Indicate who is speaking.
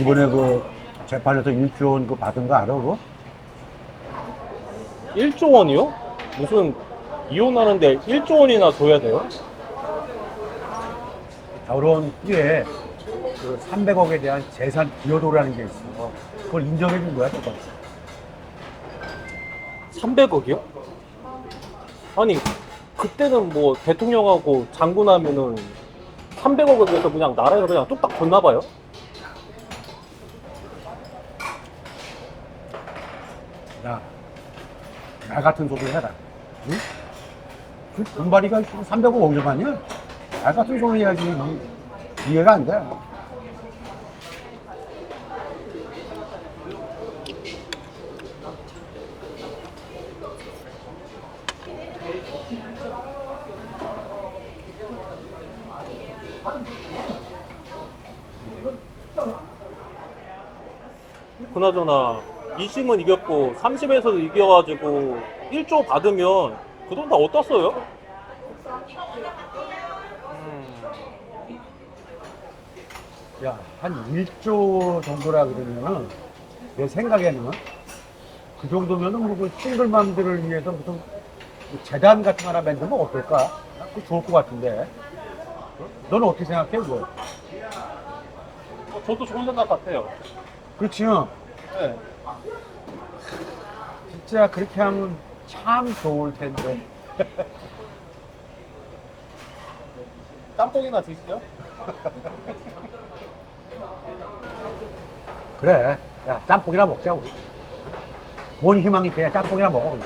Speaker 1: 이번에 그 재판에서 1조 원 그 받은 거 알아, 그거?
Speaker 2: 1조 원이요? 무슨 이혼하는데 1조 원이나 줘야 돼요?
Speaker 1: 결혼 후에 그 300억에 대한 재산 기여도라는 게 있어. 그걸 인정해 준 거야, 똑같이.
Speaker 2: 300억이요? 아니 그때는 뭐 대통령하고 장군하면은 300억을 위해서 그냥 나라에서 그냥 뚝딱 줬나 봐요?
Speaker 1: 야, 나 같은 소리 해라. 응? 그 돈벌이가 300억 어디서 받냐? 나 같은 소리 해야지. 이- 이해가 안 돼.
Speaker 2: 그나저나 2심은 이겼고 3심에서도 이겨가지고 1조 받으면 그 돈 다 어디다 써요?
Speaker 1: 야, 한 1조 정도라 그러면은, 내 생각에는, 그 정도면은 뭐, 그 싱글맘들을 위해서 무슨 뭐 재단 같은 거 하나 만들면 어떨까? 그 좋을 것 같은데. 너는 어떻게 생각해, 그거?
Speaker 2: 어, 저도 좋은 생각 같아요.
Speaker 1: 그렇지, 요
Speaker 2: 네.
Speaker 1: 진짜 그렇게 하면 참 좋을 텐데.
Speaker 2: 짬뽕이나 드시죠?
Speaker 1: 그래. 야, 짬뽕이나 먹자, 우리. 본 희망이 그냥 짬뽕이나 먹어.